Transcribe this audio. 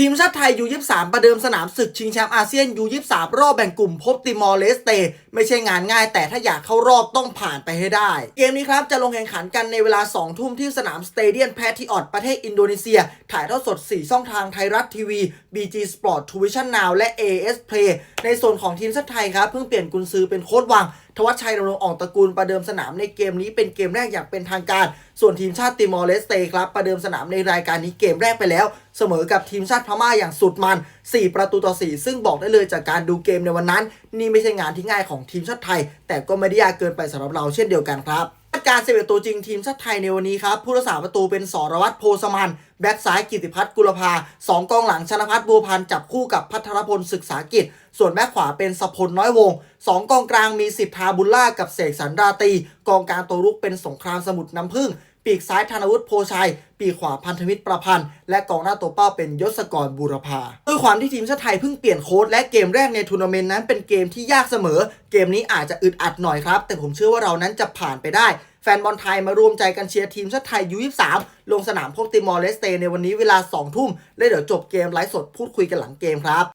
ทีมชาติไทยยู23 ประเดิมสนามศึกชิงแชมป์อาเซียนยู23 รอบแบ่งกลุ่มพบติมอร์เลสเต ไม่ใช่งานง่าย แต่ถ้าอยากเข้ารอบต้องผ่านไปให้ได้ เกมนี้ครับ จะลงแข่งขันกันในเวลา 2 ทุ่มที่สนามสเตเดียนแพทริออตประเทศอินโดนีเซีย ถ่ายทอดสด 4 ช่องทางไทยรัฐทีวี BG Sport t v i s i o n Now และ AS Play ในส่วนของทีมชาติไทยครับ เพิ่งเปลี่ยนกุนซือเป็นโค้ชวัง ทวัชชัยดำรงอ่องตระกูลประเดิมสนามในเกมนี้เป็นเกมแรกอย่างเป็นทางการ ส่วนทีมชาติติมอร์เลสเตครับประเดิมสนามในรายการนี้เกมแรกไปแล้ว เสมอกับทีมชาติพม่าอย่างสุดมัน 4 ประตูต่อ 4 ซึ่งบอกได้เลยจากการดูเกมในวันนั้น นี่ไม่ใช่งานที่ง่ายของทีมชาติไทย แต่ก็ไม่ได้ยากเกินไปสำหรับเราเช่นเดียวกันครับการเซเวตตัวจริงทีมชาติไทยในวันนี้ครับผู้รักษาประตูเป็นสรวัตรโพสมัน แบ็กซ้ายกิติพัฒน์กุลภาสองกองหลังชนพัฒน์บัวพันจับคู่กับพัทรพลศึกษากิจ ส่วนแบ็กขวาเป็นสพลน้อยวงสองกองกลางมีสิทธาบุญล่ากับเสกสรรราตี กองกลางตัวรุกเป็นสงครามสมุทรน้ำพึ่งปีกซ้ายธนวุฒิโพชัย ปีกขวาพันธมิตรประพันธ์ และกองหน้าตัวเป้าเป็นยศกรบูรพาด้วยความที่ทีมชาติไทยเพิ่งเปลี่ยนโค้ชและเกมแรกในทัวร์นาเมนต์นั้นเป็นเกมที่ยากเสมอ เกมนี้อาจจะอึดอัดหน่อยครับ แต่ผมเชื่อว่าเรานั้นจะผ่านไปได้ แฟนบอลไทยมารวมใจกันเชียร์ทีมชาติไทยยู23ลงสนามพบติมอร์เลสเตในวันนี้เวลา2ทุ่มและเดี๋ยวจบเกมไลฟ์สดพูดคุยกันหลังเกมครับ